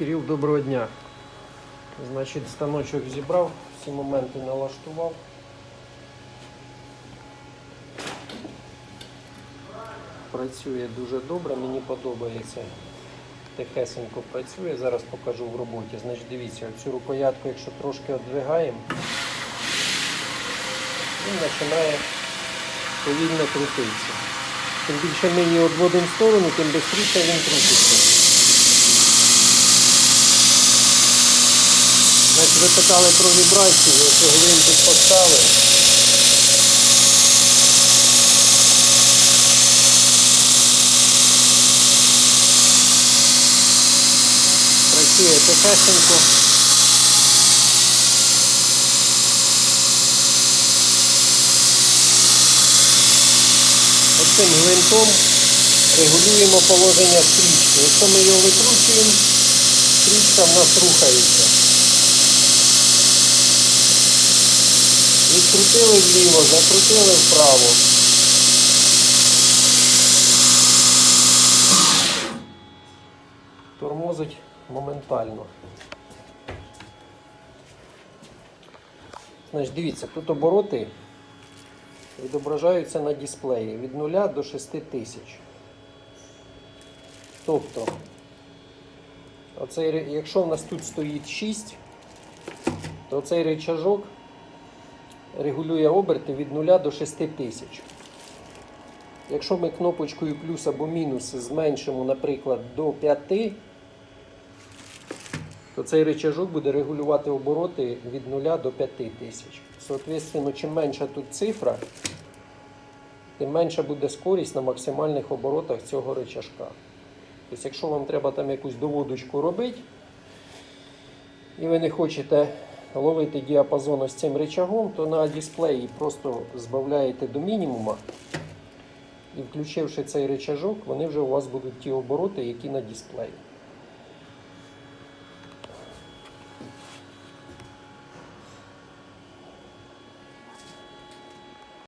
Кирил, доброго дня. Значить, станочок зібрав, всі моменти налаштував. Працює дуже добре, мені подобається. Тихесенько працює, зараз покажу в роботі. Значить, дивіться, цю рукоятку, якщо трошки одвигаємо, він починає повільно крутитися. Чим більше ми її відводимо в сторону, тим швидше він крутиться. Значить, ви питали про вібрацію, ось гвинтик поставив. Працює тихесенько. Оцим гвинтом регулюємо положення стрічки. Якщо ми його викручуємо, стрічка в нас рухається. Відкрутили вліво, закрутили вправо. Тормозить моментально. Значить, дивіться, тут обороти відображаються на дисплеї від 0 до 6 тисяч. Тобто, оцей, якщо в нас тут стоїть 6, то цей рычажок регулює оберти від 0 до 6 тисяч. Якщо ми кнопочкою плюс або мінус зменшимо, наприклад, до 5, то цей рычажок буде регулювати обороти від 0 до 5 тисяч. Соответственно, чим менша тут цифра, тим менша буде скорість на максимальних оборотах цього рычажка. Тобто, якщо вам треба там якусь доводочку робити, і ви не хочете ловити діапазон ось цим речагом, то на дисплеї просто збавляєте до мінімума. І включивши цей речажок, вони вже у вас будуть ті обороти, які на дисплеї.